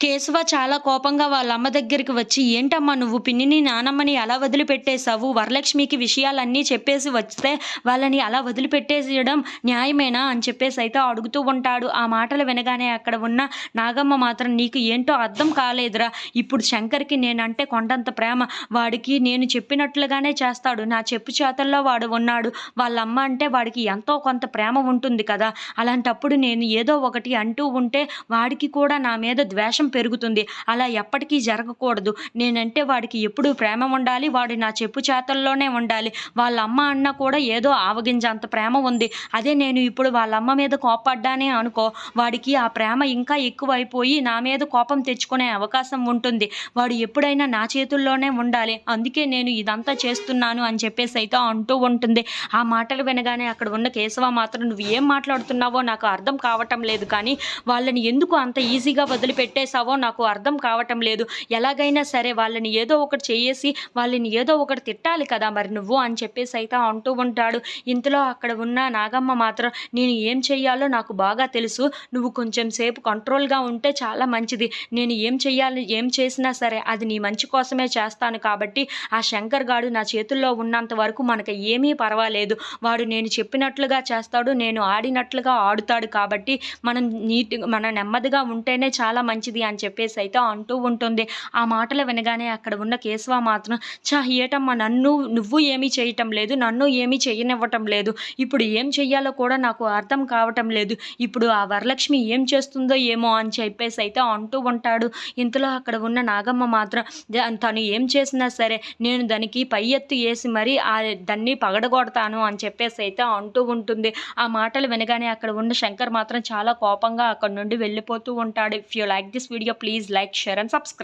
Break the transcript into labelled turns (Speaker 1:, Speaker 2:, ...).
Speaker 1: కేశవ చాలా కోపంగా వాళ్ళ అమ్మ దగ్గరికి వచ్చి ఏంటమ్మా నువ్వు పిన్నిని నానమ్మని అలా వదిలిపెట్టేశావు? వరలక్ష్మికి విషయాలన్నీ చెప్పేసి వస్తే వాళ్ళని అలా వదిలిపెట్టేసేయడం న్యాయమేనా? అని చెప్పేసి అయితే అడుగుతూ ఉంటాడు. ఆ మాటలు వినగానే అక్కడ ఉన్న నాగమ్మ మాత్రం నీకు ఏంటో అర్థం కాలేదురా. ఇప్పుడు శంకర్కి నేనంటే కొండంత ప్రేమ. వాడికి నేను చెప్పినట్లుగానే చేస్తాడు. నా చెప్పు చేతల్లో వాడు ఉన్నాడు. వాళ్ళ అమ్మ అంటే వాడికి ఎంతో కొంత ప్రేమ ఉంటుంది కదా. అలాంటప్పుడు నేను ఏదో ఒకటి అంటూ ఉంటే వాడికి కూడా నా మీద ద్వేషం పెరుగుతుంది. అలా ఎప్పటికీ జరగకూడదు. నేనంటే వాడికి ఎప్పుడు ప్రేమ ఉండాలి. వాడు నా చెప్పు చేతల్లోనే ఉండాలి. వాళ్ళ అమ్మ అన్న కూడా ఏదో ఆవగింజ అంత ప్రేమ ఉంది. అదే నేను ఇప్పుడు వాళ్ళ అమ్మ మీద కోపడ్డానే అనుకో వాడికి ఆ ప్రేమ ఇంకా ఎక్కువైపోయి నా మీద కోపం తెచ్చుకునే అవకాశం ఉంటుంది. వాడు ఎప్పుడైనా నా చేతుల్లోనే ఉండాలి. అందుకే నేను ఇదంతా చేస్తున్నాను అని చెప్పేసి అయితే అంటూ ఉంటుంది. ఆ మాటలు వినగానే అక్కడ ఉన్న కేశవ మాత్రం నువ్వు ఏం మాట్లాడుతున్నావో నాకు అర్థం కావటం లేదు కానీ వాళ్ళని ఎందుకు అంత ఈజీగా చేస్తావో నాకు అర్థం కావటం లేదు. ఎలాగైనా సరే వాళ్ళని ఏదో ఒకటి చేసి వాళ్ళని ఏదో ఒకటి తిట్టాలి కదా మరి నువ్వు అని చెప్పేసి అయితే అంటూ ఉంటాడు. ఇంతలో అక్కడ ఉన్న నాగమ్మ మాత్రం నేను ఏం చెయ్యాలో నాకు బాగా తెలుసు. నువ్వు కొంచెం సేపు కంట్రోల్గా ఉంటే చాలా మంచిది. నేను ఏం చెయ్యాలి ఏం చేసినా సరే అది నీ మంచి కోసమే చేస్తాను కాబట్టి ఆ శంకర్ గాడు నా చేతుల్లో ఉన్నంత వరకు మనకి ఏమీ పర్వాలేదు. వాడు నేను చెప్పినట్లుగా చేస్తాడు నేను ఆడినట్లుగా ఆడుతాడు కాబట్టి మనం నీట్ మన నెమ్మదిగా ఉంటేనే చాలా మంచిది అని చెప్పేసి అయితే అంటూ ఉంటుంది. ఆ మాటలు వినగానే అక్కడ ఉన్న కేశవ మాత్రం చా ఏటమ్మా నన్ను నువ్వు ఏమీ చేయటం లేదు నన్ను ఏమీ చేయనివ్వటం లేదు. ఇప్పుడు ఏం చెయ్యాలో కూడా నాకు అర్థం కావటం లేదు. ఇప్పుడు ఆ వరలక్ష్మి ఏం చేస్తుందో ఏమో అని చెప్పేసి అయితే అంటూ ఉంటాడు. ఇంతలో అక్కడ ఉన్న నాగమ్మ మాత్రం తను ఏం చేసినా సరే నేను దానికి పై ఎత్తు వేసి మరీ ఆ దాన్ని పగడగొడతాను అని చెప్పేసి అయితే అంటూ ఉంటుంది. ఆ మాటలు వినగానే అక్కడ ఉన్న శంకర్ మాత్రం చాలా కోపంగా అక్కడ నుండి వెళ్ళిపోతూ ఉంటాడు. If you like this video please like share and subscribe.